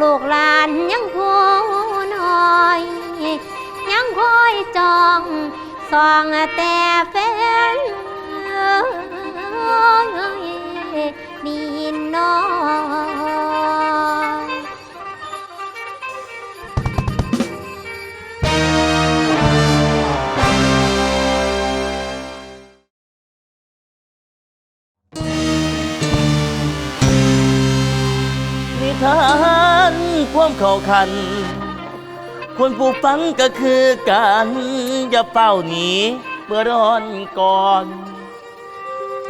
ลูกหลานยังโหน้อย ยังคอยจองส่องแต่แฟ มเข้าขันคนผู้ฟังก็คือกันอย่าเป้าหนีเมื่อร้อนก่อน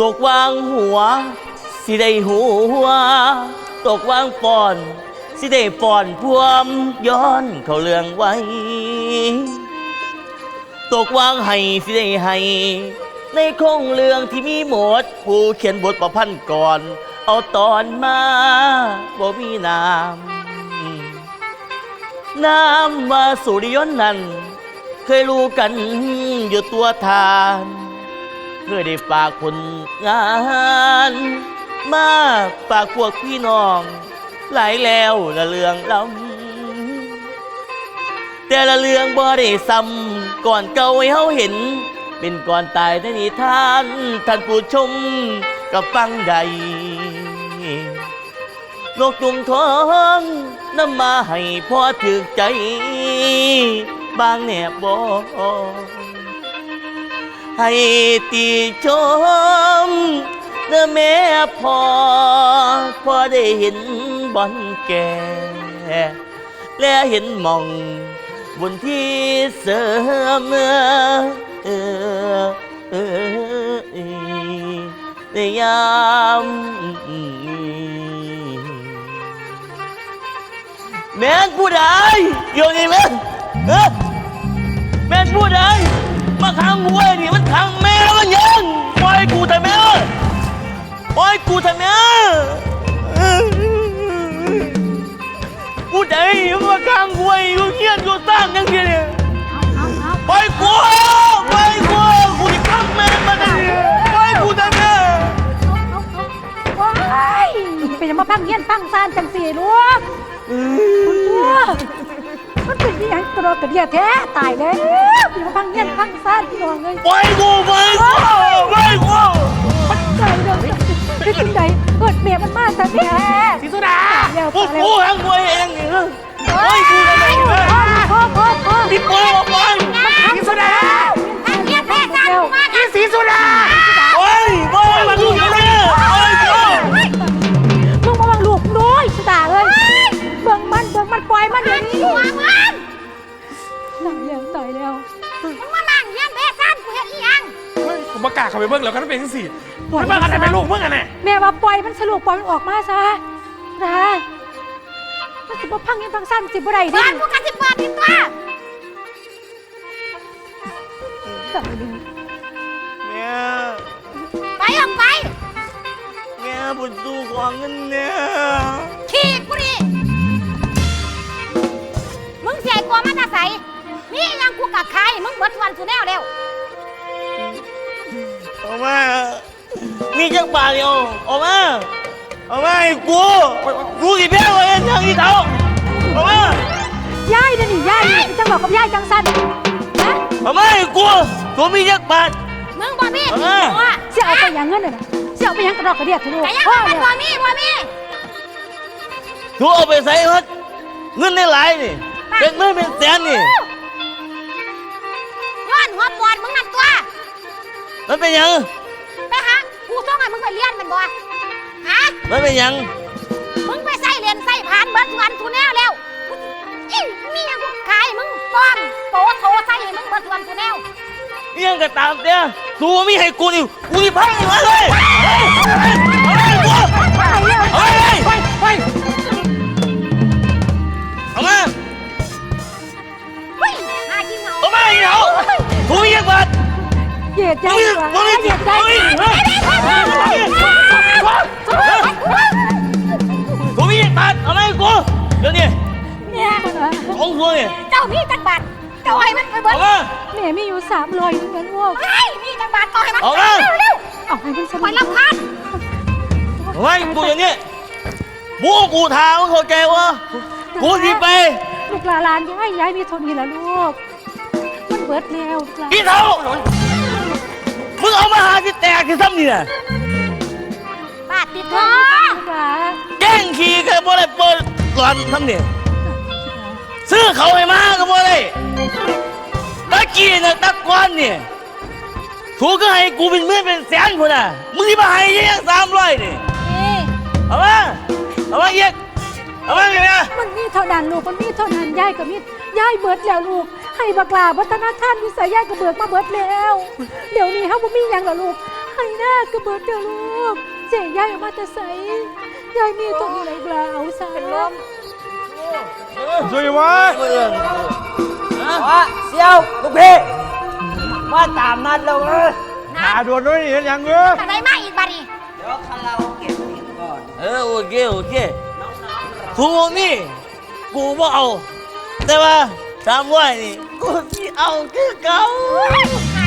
ตกวางหัว สิได้หัว ตกวางปอน สิได้ปอนพวมย้อนเข้าเรื่องไว้ ตกวางให้สิได้ให้ในโคงเรื่องที่มีหมด ผู้เขียนบทประพันธ์ก่อน เอาตอนมาบ่มีนาม นามว่าสุริยนต์นั้น เคยรู้กันอยู่ตัวทาน เคยได้ฝากผลงาน มาฝากพวกพี่น้อง หลายแล้วละเรื่องลำแต่ละเรื่องบ่ได้ซ้ำก่อนเก่าให้เฮาเห็น เป็นก่อนตายในนิทาน ท่านผู้ชมกับฟังใด นกจุงทองนำมาให้พ่อถึกใจ บางแนบบ่ให้ตีชมเนื้อแม่พ่อพ่อได้เห็นบอนแก่และเห็นมองบนที่เสริมเอเออเออเออในยาม แม่นผู้ใดอยู่นี่แม่นเอ้อแม่นผู้ใดมาขังมวยนี่มันขังแม่มันยังปล่อยกูทำไมเอ้ยปล่อยกูทำไมเอ้ยผู้ใดมากลางหวยอยู่เฮียนอยู่สร้างยังไงเนี่ยไปกูไปกูกูจะขังแม่มันเนี่ยไปกูทำไงว้ายเป็นยังมาพังเฮียนพังซานจังสี่ลูก มันเป็นที่ยังกระโดดกระเดียแท้ตายแล้วเป็นยังมาพังเฮียนพังซานพี่น้องเลยไปกูไปกูไปกูมันใจเด้อเป็นจังใดเกิดเมียมันมาซะแท้สิสุดาเดี๋ยวพวกตายแล้วกูขังหวยเองเนี่ยไปกูทำไมพ่อพ่อพ่อติดปืนออกไปสิสุดาพังเฮียนพังซานมาอีสีสุดาไปไปมาดูยังไงไเข้าไปเบิ่งแล้วกันเป็นจังสี่ไม่บ้ากันแต่เป็นลูกมึงอะเนี่ยแม่ว่าปล่อยมันสรุปปล่อยมันออกมาซะนะมันสิบ่พังยังพังสั้นสิบ่ได้ดิบ้านกูกันสิเปิดติดตัวตายแล้วแม่ไปออกไป แม่บุญสู้ของเงินเนี่ยขี่กูดิมึงเสียกลัวมันอาศัยมีอีหยังกูกับใครมึงเบิดวันสุแนวเร็ว ออกมา มีจักบาทเดียวออกมาออกมาไอ้กูกูสิแพ้ไว้ยังยังอีเท่าออกมายายนะนี่ยายนี่จังบอกกับยายจังสั้นนะออกมาไอ้กูตัวมีจักบาท มึงบ่มีเอาที่มาตัวสิเอาไปหยังเงินน่ะนะสิเอาไปหยังกระดอกกระเดียดทะลุแต่ยังพ่อมันเนี่ยบ่มีบ่มีตัวเอาไปใส่พัดเงินได้หลายนี่เป็นหมื่นเป็นแสนนี่ มันเป็นหยัง ไปหากูส่งให้มึงไปเรียนแมันบ่ฮะ มันเป็นหยัง มึงไปใส่เรียนใส่ผ่านเบิดวันสุแนวเร็วอีมีหยังกูขายมึงป้อมโตโทใส่ให้มึงเบิดวันสุแนวอิหยังก็ตามเตี้ยสู้มีให้กูนี่กูนี่พังมาเลย เอาไปกูเอาไปเลยไปไปเอามา เหยียดใจมึงดีมีกว่ามึงมีเหยียดใจตัวมีจักบาทอามาให้กูเดี๋ยวนี้เนี่ยของตัวนี่ยเจ้ามีจักบาทเจ้าให้มันไปเบิดเอามาแม่มีอยู่สามร้อยนึงกันลูกเฮ้มีจักบาทก็ให้มันเร็วเร็วเอาให้มันสไปนุกรับพันเอามาให้กูอย่างนี้บพวกกูถามมึงเข้าใจวะกูสิไปลูกหลานหลายายยายมีท่านี้ละลูกมันเบิดแล้วอีเท่า เอามาหาที่แตกที่ซ้ำนี่น่ะบาดติดท้อลูกหลานแกล้งขี่ก็บ่ได้เปิดก่อนทำเนี่ยซื้อเขาให้มาก็บ่ได้ตะกี้น่ะตะกอนเนี่ยถูกก็ให้กูเป็นหมื่นเป็นแสนพุ่นน่ะมึงสิมาให้ยังสามร้อยนี่นี่เอามาเอามาเอียกเอามาอีกนะมันมีเท่านั้นลูกมันมีเท่านั้นยายกับมียายเบิดแล้วลูก ให้บักลาวัฒนธรรมวิสัยยายก็เบิดมาเบิดแล้ว เดี๋ยวนี้เฮาบ่มีหยังแล้วลูกให้หน้าก็เบิดแล้วลูกเจ๊ยายเอามาจะใส่ยายมีเท่านี้เลยกลาเอาซะเป็นลมช่วยวะว่าเซียวลูกพี่ว่าตามนัดแล้วเออนะหาโดนด้วยนี่เห็นยังเงือทางไหนมาอีกบาดนี้เดี๋ยวคาราโอเกะกินก่อน เออโอเคโอเคถูกนี่กูบ่เอาแต่ว่า สามร้อยนี่กูสิเอาคือเก่า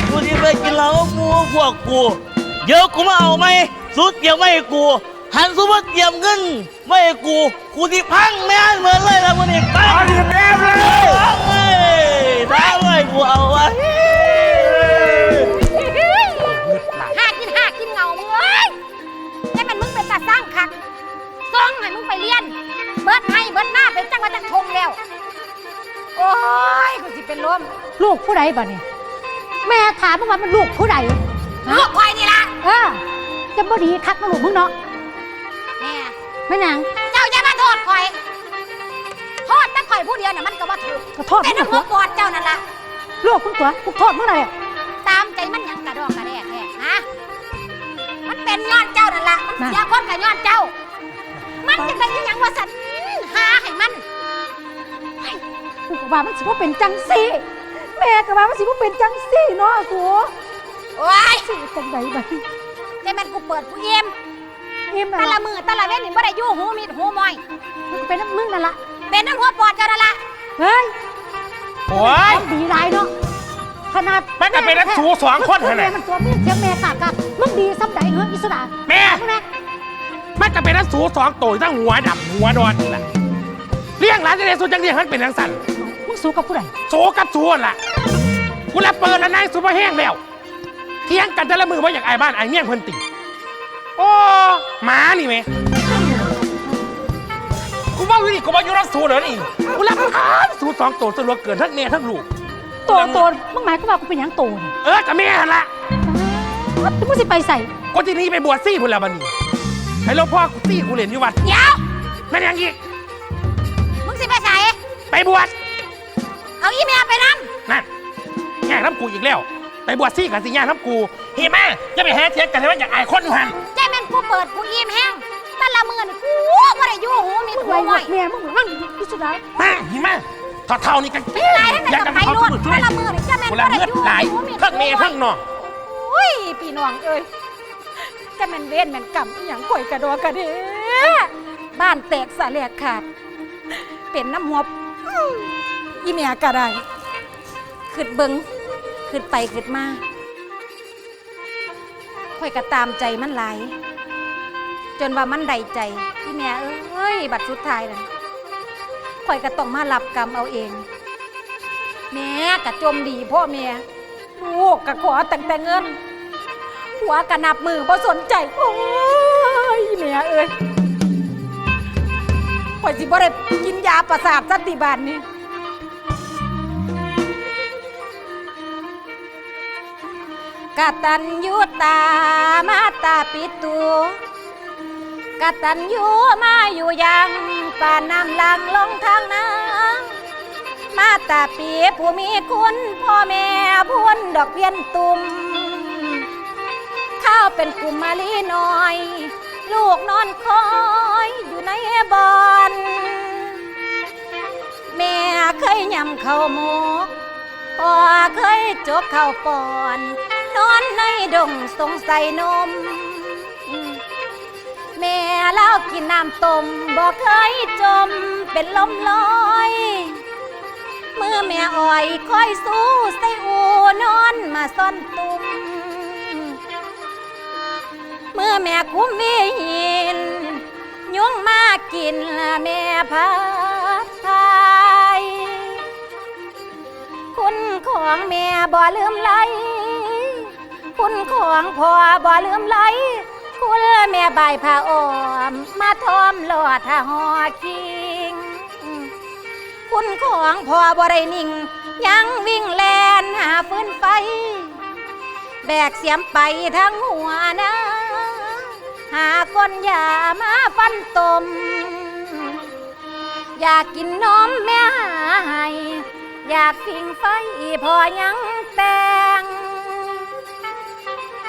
กูสิไปกินเหล้ามูพวกกูเดี๋ยวกูมาเอาไหมสุดเดี๋ยวไม่ให้กู หันสุมาเตรียมเงินไม่ให้กูกูที่พังแม่นเหมือนเลยละมันนี่ไปเอาดิแม่เลยเอาเว้ยถ้าไว้กูเอาไว้หากินหากินเงามึงเอ้ยแต่มันมึงเป็นตาสร้างคักซ่องให้มึงไปเรียน เบิดให้เบิดหน้าเป็นจังหวัดจังทงแล้ว โอ้ยกูสิเป็นลมลูกผู้ใดบ่เนี่ยแม่ถามมึงว่ามันลูกผู้ใดลูกคอยนี่ละเออจะบ่ดีคักนะลูกมึงเนาะแม่แม่นหยังเจ้าอย่ามาโทษคอยโทษแต่คอยผู้เดียวน่ะมันก็บ่ถูกก็โทษแต่มึงน้ำหัตัววปอดเจ้านั่นล่ะลูกมึงตัวกูโทษมึงเลยตามใจมันหยังกระดอกกระแดกแท้ฮะมันเป็นย้อนเจ้านั่นล่ะมันเสียคนกับย้อนเจ้า มันจะได้อีหยังว่าสันหาให้มัน กูก็ว่ามันสิบ่เป็นจังซี่แม่ก็ว่ามันสิบ่เป็นจังซี่เนาะกูโอ้ยสิจังไดบัดนี้แต่มันกูเปิดกูเอี่ยมอิ่มแต่แล้วละมือแต่ละเว้นนี่บ่ได้อยู่หูมีดหูมอยมันก็เป็นน้ำมึงนั่นล่ะเป็นน้ำหัวปอดเจ้านั่นล่ะเฮ้ยโอ้ยของดีหลายเนาะขนาดมันก็เป็นนักสู้สองคนแม่แหละมันตัวเมียเสียงแม่กากๆมึงดีซ้ำใดเหรออิสระแม่มึงนะมันก็เป็นนักสู้สองตัวทั้งหัวดำหัวดอนนี่แหละ เลี้ยงหลานจะได้สู้จังเลี้ยงมันเป็นทังสันมึงสู้กับผู้ใดสู้กับสู้นั่นล่ะกูละเปิดแล้วนายสู้มาแห้งแล้วเที่ยงกันแต่ละมือว่าอยากไอ้บ้านไอ้เมี่ยงเพิ่นตีโอ้หมานี่แม่กูว่าวิธีกูว่าอยู่รักสู้เหรอนี่กูรับคานสู้สองตัวตัวเกินทั้งแม่ทั้งลูก โตโตมึงหมายความว่ากูเป็นหยังโตนี่เออกับแม่หันละอ้าวมึงสิไปใส่กูจะหนีไปบวชซี่พุ่นแล้วบัดนี้ให้หลวงพ่อกูซี่กูเรียนอยู่วัดเดี๋ยวแม่นยังอีกมึงสิไปใส่ ไปบวชเอาอีเมียไปนั่นั่นแง่น้ำกูอีกแล้ว ไปบวชซี่กับสิย่างน้ำกูเฮ้ยแม่จะไปแห่เทียนกันให้มันอยากอายคนอยู่หันใจแม่นกูเปิดกูอิ่มแห้งแต่ละมือนี่กูบ่ได้อยู่หูมีดมึงหูไว้มหมอยดแม่มึงมึงอิสระแม่เห็นไหมทอเท่านี่กันเป็นไรทั้งอยากนั้นจะกับมาไปเขารวดทุกแต่ละมือนี่ใจแม่นเวบ่ลาได้เลือดอยู่ไหลหูมีดทั้งเมย์ทั้งน้องอุ้ยพี่น้องเอ้ยจะแม่นเว้นแม่นกรรมอหย่างก่อยกระดอกกระเดะบ้านแตกสะแลกขาดเป็นน้ำหัว อื้ออีเมียกะไดขึ้นเบิงขึ้นไปขึ้นมาข่อยก็ตามใจมันไหลจนว่ามันได้ใจอีเมียเอ้ย บัดสุดท้ายนั่นข่อยก็ต้องมารับกรรมเอาเอง แม่กะจมดีพ่อแม่ลูกกะขอตั้งแต่เงิน หัวกะนับมือบ่สนใจ โอ้ยแม่เอ้ย อยสิบ่ได้กินยาประสาทสติบาลนี่กตัญญูตามาตาปิตูกตัญญูมาอยู่ยังป่าน้ำลังลงทางน้ำมาตาปีผู้มีคุณพ่อแม่พ้นดอกเพียนตุ่มข้าวเป็นกลุ่มมาลีน้อย ลูกนอนคอย อยู่ในบอนแม่เคยยำข้าวหมกพ่อเคยจกข้าวปอน นอนในดงสงสัยนม แม่เล่ากินน้ำต้มบ่เคยจมเป็นลมลอยเมื่อแม่อ่อยคอยสู้ใส่อูนอนมาซ่อนตุมเมื่อแม่คุ้มวิหิน ยุงมากินแม่พัดไทยคุณของแม่บ่ลืมไหลคุณของพ่อบ่ลืมไหลคุณแม่ใบผ้าอ้อม มาทอมหลอดทหอคิง คุณของพ่อบ่ได้นิ่ง ยังวิ่งแลนหาฟื้นไฟ แบกเสียมไปทั้งหัวนะ หาก้นยามาฟันตม อยากกินนมแม่หาให้อยากฟิงไฟพอยังแต่ง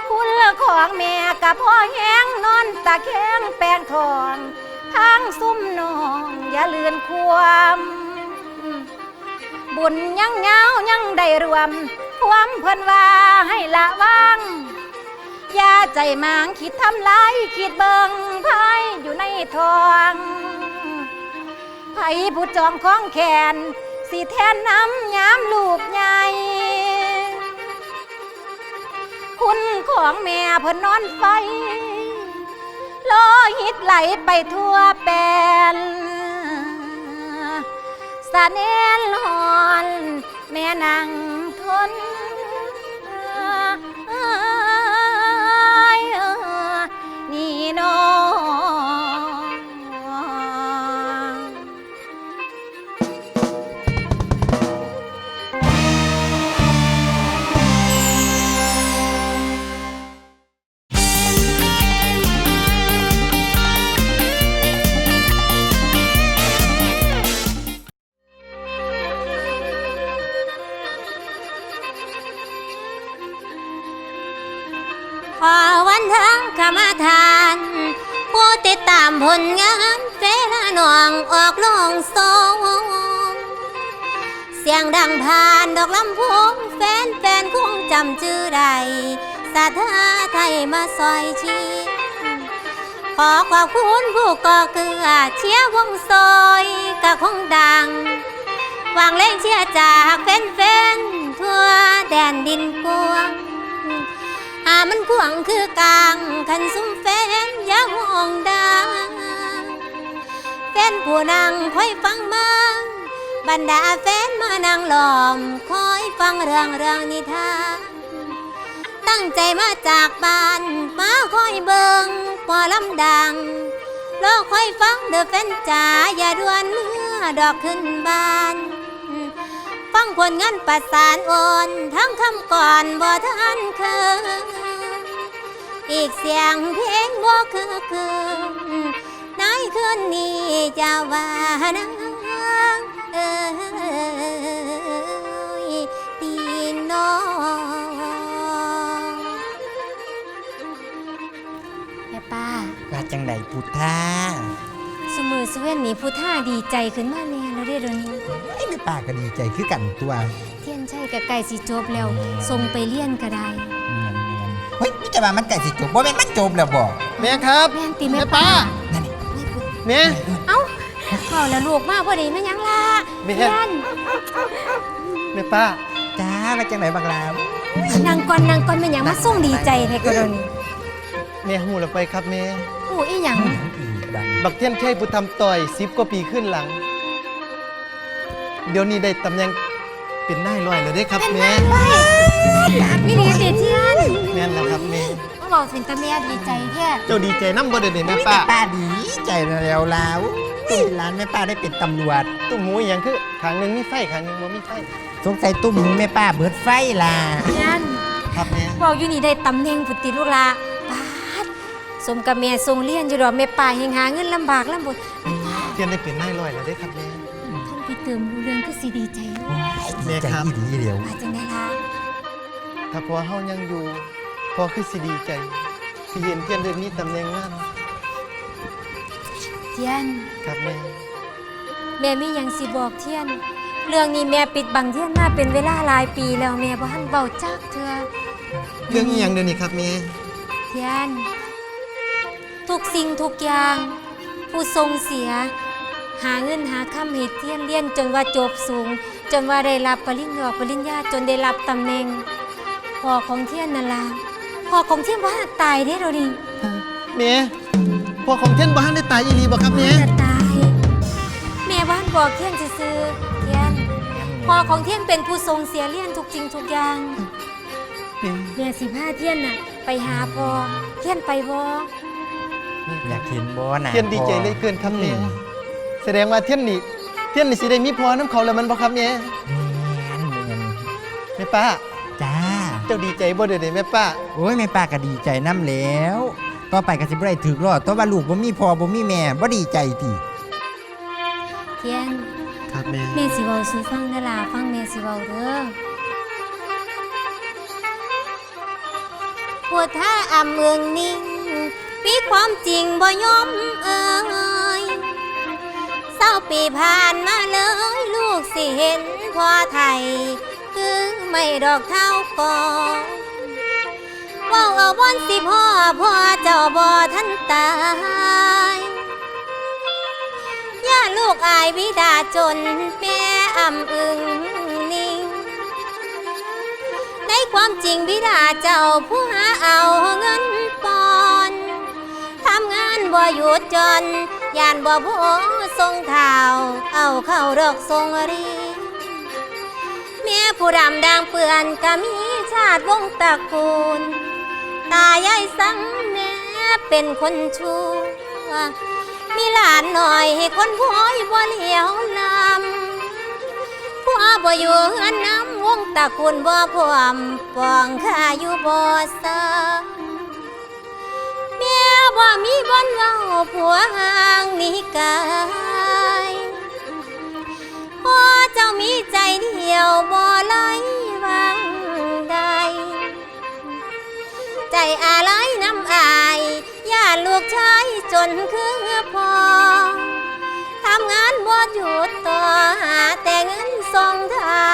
คุณของแม่กับพ่อแห้งนอนตะแคงแปลงทองทางซุ่มนองอย่าเลือนความบุญยังเงายังได้รวม ความเพิ่นว่าให้ละวาง ยาใจหมางคิดทำลายคิดเบิงภายอยู่ในทองไผผู้จองของแขนสิแทนน้ำยามลูกใหญ่ คุณของแม่เพิ่นนอนไฟโลหิตไหลไปทั่วแปนสะเนนหอน แม่นั่งทน ดอกลำพงแฟนแฟนคงจำชื่อได้สาธาไทยมาซอยชีขอขอบคุณผู้ก่อเกือเชียร์วงซอยกะคงดังวางเล่งเชียร์จากแฟนๆทั่วแดนดินกวางหามันกวางคือกลางคันซุ้มแฟนยาห่วงดังแฟนผู้นั่งคอยฟังมา บรรดาแฟนมานั่งล้อม คอยฟังเรื่องเรื่องนิทาน ตั้งใจมาจากบ้านมาคอยเบิงปอลำดังรอคอยฟังเด้อแฟนจ๋าอย่าด่วนเมื่อดอกขึ้นบาน ฟังผลงานประสานโอนทั้งคำก่อนบ่ทันเคยอีกเสียงเพลงบ่คือคือในคืนนี้จะว่านัง จังใดพุทธาสมือสเว่นนี้ผู้ท่าดีใจขึ้นมาแน่แล้วเด้อเดี๋ยวนี้ไอ้แม่ป้าก็ดีใจคือกันตัวเทียนชัยกับไก่สิจบแล้วส่งไปเลี้ยนก็ได้เนียนเนียนเฮ้ยนี่จะว่ามันใกล้สิจบบ่แม่นมันจบแล้วบ่แม่ครับ แม่นตีแม่ป้า นั่นนี่ไม่พูดแม่ เอ้าเฝ้าแล้วลูกมาพอดีแม่ยังล่ะแม่ เลี้ยนแม่ป้า จ้าว่าจังใดบักลามนางก่อนนางก่อนแม่ยังมาส่งดีใจแท้กรณีแม่หูแล้วไปครับแม่ ผู้อีหยังบักเทียนชัยผู้ทำต่อยสิบกว่าปีขึ้นหลัง เดี๋ยวนี้ได้ตำแหน่งเป็นนายร้อยแล้วเด้ครับแม่นี่ดีติเทียนแม่นแล้วครับแม่มาบอกถึงตาแม่ดีใจแท้เจ้าดีใจน้ำบ่เด่นแม่ป้าป้าดีใจแล้วลาวตุ้มร้านแม่ป้าได้เป็นตำรวจตุ้มหูอย่างคือขางหนึ่งมีไฟขางหนึ่งบ่มีไฟสงสัยตุ้มหมูแม่ป้าเบิดไฟล่ะเทียนครับแม่บอกอยู่นี่ได้ตำแหน่งพุติลูกละปา สมกับแม่ทรงเลี้ยนอยู่ดอกแม่ป่าเฮงหาเงินลำบากลำบนเทียนได้เป็นนายร้อยแล้วเด้ครับแม่ท่านไปเติมรู้เรื่องคือสิดีใจอยู่แม่ใจครับอีดีเดียวว่าจังได้ล่ะถ้าพอเฮายังอยู่พอคือสิดีใจที่เห็นเทียนได้มีตำแหน่งงานเทียนครับแม่แม่มีหยังสิบอกเทียน เรื่องนี้แม่ปิดบังเทียนมาเป็นเวลาหลายปีแล้วแม่บ่ทันเบาจักเทื่อเรื่องอีหยังเดี๋ยวนี้ครับแม่เทียน ทุกสิ่งทุกอย่าง ผู้ทรงเสีย หาเงินหาคำให้เทียนเรียนจนว่าจบสูง จนว่าได้รับปริญญาปริญญาจนได้รับตำแหน่งพ่อของเทียนนั่นล่ะพ่อของเทียนว่าตายได้เราดิแม่พ่อของเทียนบ่ทันได้ตายอีหลีบ่ครับแม่จะตาอกเทียนซื่อๆเทียนพ่อของเทียนเป็นผู้ทรงเสียเลี้ยนทุกจริงทุกอย่างแม่สิพาเทียนน่ะไปหาพ่อเทียนไปบ่ อยากเห็นบ่หนาเทียนดีใจเหลยเกินครับแม่แสดงว่าเทียนนี่เทียนนี่สิได้มีพอน้ำเขาแล้วมันบ่ครับแม่แม่นแม่นแม่ป้าจ้า เจ้าดีใจบ่เด้อเด้แม่ป้าโอ้ยแม่ป้าก็ดีใจน้ำแล้ว ต่อไปก็สิบ่ได้ถึกรอดตัวว่าลูกบ่มีพ่อบ่มีแม่บ่ดีใจติเทียนครับแม่แม่สิเว้าสู่ฟังเด้อล่ะฟังแม่สิเว้าเด้อปวดท่าอำเมืองนิ่ง ปีความจริงบ่ยอมเอ่ยเศร้าปีผ่านมาเลยลูกสิเห็นพ่อไทย คือไม่ดอกเท่าก่อนเว่าเอาบอนสิพ่อพ่อเจ้าบ่ทันตายย่าลูกอายวิดาจนแม่อำอึงนิ่งในความจริงวิดาเจ้าผู้หาเอาเงิน บ่หยุดจนยานบ่พอทรงเท้าเอาเข้าดอกทรงรีแม่ผู้ดำด่างเปื่อนก็มีชาติวงตระกูล ตายายสังแม่เป็นคนชั่ว มีหลานหน่อยให้คนพ่อยบ่เหลียวลำพ่อบ่อยู่เฮือนน้ำวงตระกูลบ่พร้อมปองข้าอยู่บ่ซาแม่บ่มีบ่นเว้าผัวห่างนี่กายพ่อเจ้ามีใจเดียวบ่ไหลวางใด ใจอะไรน้ำอายย่าลูกชายจนคือพอทำงานบ่หยุดต่อหาแต่เงินส่งทา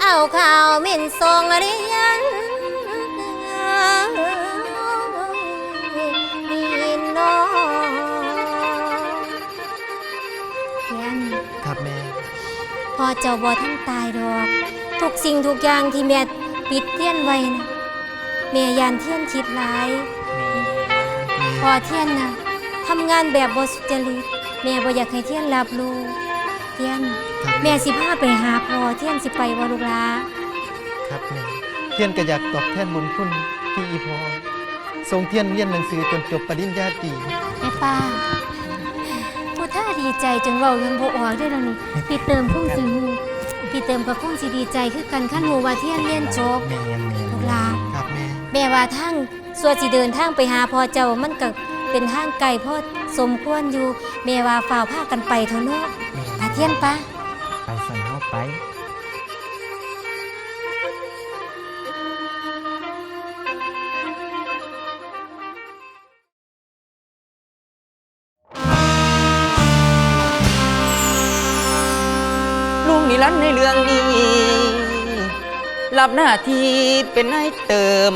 เอาข้าวเหม็นส่งเรียน พอเจ้าบ่ท่านตายดอก ทุกสิ่งทุกอย่างที่แม่ปิดเทียนไว้นะแม่ยานเทียนคิดหลายพอเทียนนะทำงานแบบบ่สุจริตแม่บ่อยากให้เทียนรับรู้เทียนครับแม่สิพาไปหาพ่อเทียนสิไปบ่ลูกหลาครับแม่เทียนก็อยากตอบแทนบุญคุณที่อีพอทรงเทียนเรียนหนังสือจนจบปริญญาตรีแม่ป้าผู้ท่า ดีใจจนเว้ายังบ่ออกเด้อล่ะนี่พี่เติมคงสิฮู้พี่เติมก็คงสิดีใจคือกันคันฮู้ว่าเทียนเรียนจบ แม่นแม่นลูกหลา ครับแม่แม่ว่าทางส่วนสิเดินทางไปหาพ่อเจ้ามันก็เป็นทางไกลพอสมควรอยู่แม่ว่าฝ่าวพากันไปเถอะเนาะพาเทียนปะ ไปสั่นเฮาไป นิรันดร์ในเรื่องนี้ รับหน้าที่เป็นนายเติม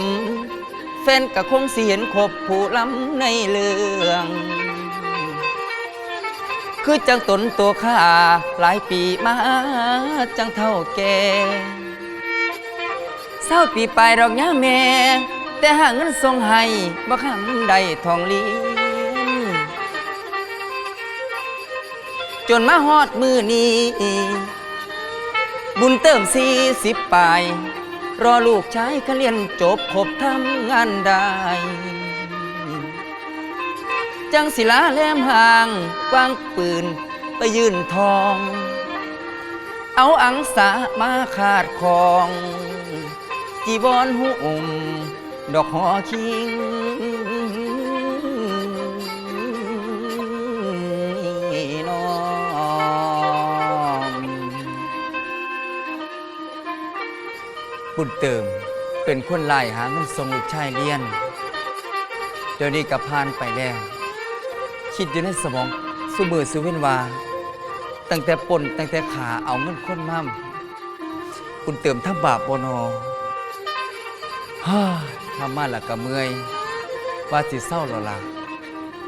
แฟนก็คงเสิเห็นครบผู้ล้ำในเรื่อง คือจังตนตัวข้าหลายปีมาจังเท่าแก่เศร้าปีไปลายดอกย่าแม่ แต่หาเงินส่งให้บ่คำใดทองลีจนมาฮอดมือนี้ บุญเติมสี่สิบปลาย รอลูกชายเขาเรียนจบครบทำงานได้ จังศิลาแหลมห่างวางปืนไปยืนทอง เอาอังสามาขาดของจีบอนหุอุ่มดอกหอคิง บุญเติม เป็นคนไล่หาเงินส่งลูกชายเรียน เดี๋ยวนี้กับพานไปแล้ว คิดอยู่ในสมองสุมือสุเว้นวา ตั้งแต่ปนตั้งแต่ขาเอาเงินคนมั่มบุญเติมทั้งบาปบนอฮ่าทำมาละก็เมื่อยว่าสิเศร้าแล้วล่ะ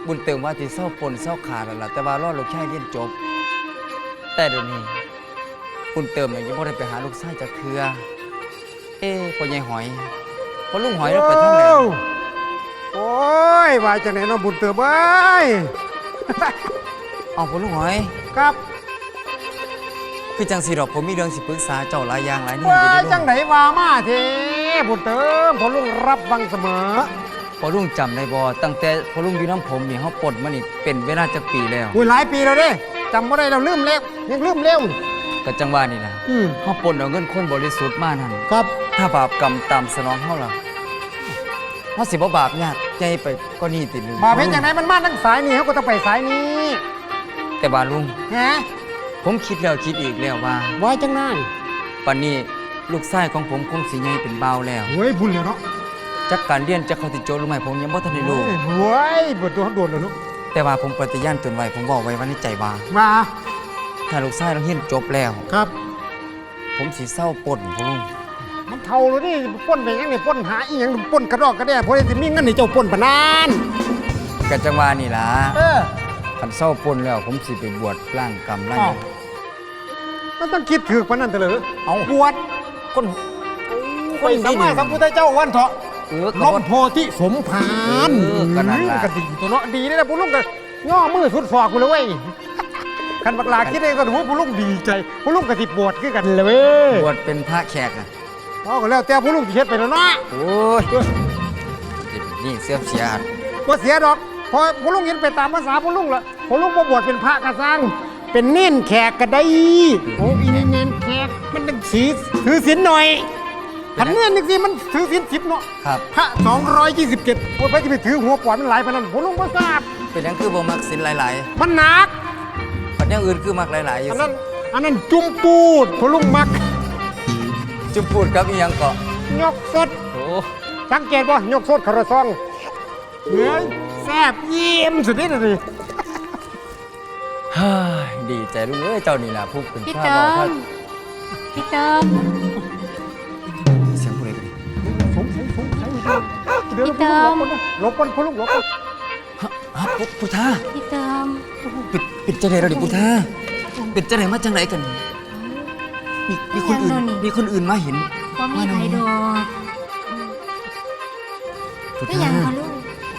บุญเติมว่าสิเศร้าปนเศร้าขาแล้วล่ะแต่ว่ารอดลูกชายเรียนจบ แต่เดี๋ยวนี้บุญเติมเนี่ยยังไม่ได้ไปหาลูกชายจากเทือ เอ๊ะพ่อใหญ่หอยพ่อลุงหอยเราไปทางไหนโอ้ยว่าจังไหนเน้องบุญเติมเอ้ยเอาพ่อลุงหอย ครับ คือจังสิดอกผมมีเรื่องสิปรึกษาเจ้าหลายอย่างหลายแนวว่าอยู่เด้อจัลุงงไหนว่ามาเทบุญเติมพอลุงรับฟังเสมอพอลุงจำได้บ่ตั้งแต่พอลุงอยู่น้ำผมนี่เฮาปลดมานี่เป็นเวลาจักปีแล้ว อุ้ยหลายปีแล้วเด้จำไม่ได้เราลืมเร็วยังลืมเร็วก็จังว่านี่ล่ะอืมเฮาปลดเอาเงินคนบริสุทธิ์มานั่นครับ ถ้าบาปกรรมตามสนองเฮาล่ะเฮาสิบ่บาปยากใจไปก็นี่ติลุงบาเพชรจังไหนมันมาทั้งสายนี้เขาก็ต้องไปสายนี้แต่ว่าลุง ฮะผมคิดแล้วคิดอีกแล้วว่าไว้จังไหนปันนี้ลูกชายของผมคงสิใหญ่เป็นบ่าวแล้วเฮ้ยบุญเลยเนาะจักการเรียนจักเขาติโจหรือไม่ผมยังบ่ทันได้รู้เฮ้ยบุญตัวโดนเลยเนาะแต่ว่าผมปฏิญาณตนไว้ผมบอกไว้ว่าในใจว่ามาถ้าลูกชายเราเรียนจบแล้วครับ ผมสิเศร้าปนพ่อลุง มันเท่าเลยนี่ปล้นไปยังนี่ปล้นหาอีหยังปล้นกระดอกกระเดียเพราะได้สิมีเงินให้เจ้าปล้นปานนานก็จังว่านี่ล่ะเออคันเศร้าปนแล้วผมสิไปบวชร่างกรรมร่างหยังมันต้องคิดถือปานนั้นเถอะเหรอเอาบวชคนไปสัมมาสัมพุทธเจ้าวันเถาะเออก็ล้บ่มโพธิสมภารเออก็นั่นล่ะก็ดีตัวเนาะดีเลยนะผู้ลุงก็ย่อมือสุดศอกกูเลยเว้ยคันบักลาคิดได้ก็หูผู้ลุงดีใจผู้ลุงก็สิบวชคือกันเลยเว้ยบวชเป็นพระแขกอะ เอาก็แล้วแต่ผู้ลุงสิเฮ็ดไปแล้วเนาะโอ้ยนี่เสื่อมเสียหัดบ่เสียดอกเพอผู้ลุงเห็นไปตามภาษาผู้ลุงละผู้ลุงบ่บวชเป็นพระกระซังเป็นเน้นแขกก็ได้โอ้อีนี่เน้นแขกมันต้องสีถือศีลหน่อยขันเน้นนึกสิมันถือศีลสิบเนาะครับพระ227โอ้ยไปจะไปถือหัวปอดมันหลายปานนั้นผู้ลุงบ่ทราบเป็นหยังคือบ่มักศีลหลายมันหนักๆปันอย่างอื่นคือมักหลายๆอยู่อันนั้นอันนั้นจุ่มปูดผู้ลุงมัก จุพูดกับอีหยังก็ยกสด โอ้สังเกตบ่ยกสดคาราซองเฮ้ยแซ่บเยี่ยมสุดนี่เลยเฮ้ยดีใจลุงเอ้ยเจ้านี่ล่ะผู้เป็นพี่พระเติบอกพระมพี่เติมเสียงผู้ใดผู้ใดสงสัยสงสัยเดี๋ยวเราหลบคนผู้ลุงหลบคนฮะฮะพุพุทธาพี่เติมปิดปิดจังไหนเราดิพุทธาปิดจังไหนมาจังไหนกัน มีมีคนอื่น มีคนอื่นมาเห็นบ่มีใครดอกพุทก็ธายังเขาลูก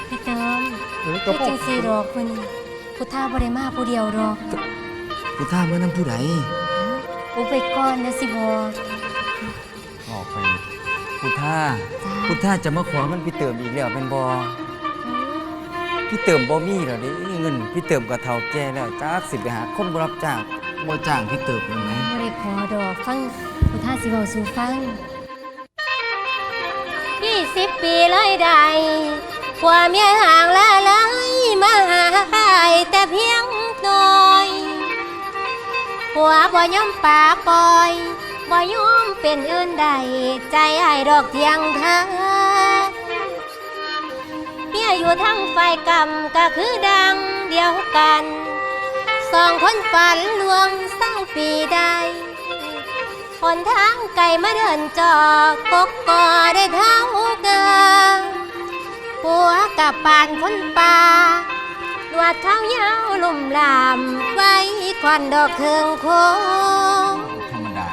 พี่เติมเออพี่จังสีดอกคนนี้พุทธาบ่ได้มาผู้เดียวดอกพุทธาเมื่อนั้นผู้ใดอุไปก่อนนะสิบอกออกไปพุทธาพุทธาจะมาขอมันพี่เติมอีกแล้วเป็นบอพี่เติมบ่มีเหรอเดิเงินพี่เติมกับเท่าแก่แล้วจ้าสิไปหาคนบ่รับจ้างบ่จ้างพี่เติมเลยไหมบ่ได้ ขอดอกฟังพุทธาสิเว้าสู่ฟังยี่สิบปีเลยได้ความยห่างละลายมาหาแต่เพียงน้อยหัวบ่ยอมป่าปอยบ่ยอมเป็นอื่นใด ใจไอ้ดอกเทียงทาเมียอยู่ทั้งไฟกรรมก็คือดังเดียวกัน สองคนฝันลวงเศร้าปีใด หนทางไก่มาเดินจอกกกกอได้เท้าเกินหัวกับปานคนป่าหนวดเท้ายาวลุ่มลามไว้ควันดอกเคืองโคงธรรมดา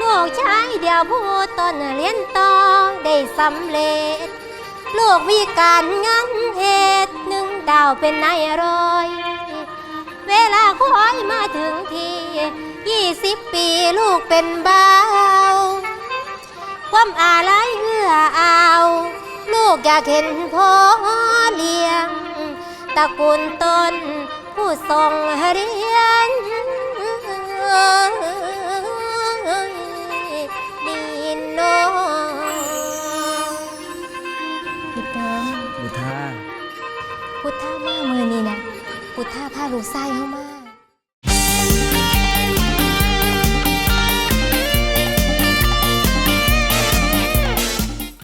ลูกชายเดียวผู้ต้นเรียนต่อได้สำเร็จ ลูกวิการงานเหตุหนึ่งดาวเป็นนายร้อย เวลาคอยมาถึงที ยี่สิบปีลูกเป็นบ่าวความอาลัยเอื้ออาว ลูกอยากเห็นพ่อเลี้ยง ตระกูลต้นผู้ทรงเรียนดินโนพี่เติมพุทธาพุทธามามือนี่นะพุทธาพาลูกไส้เข้ามา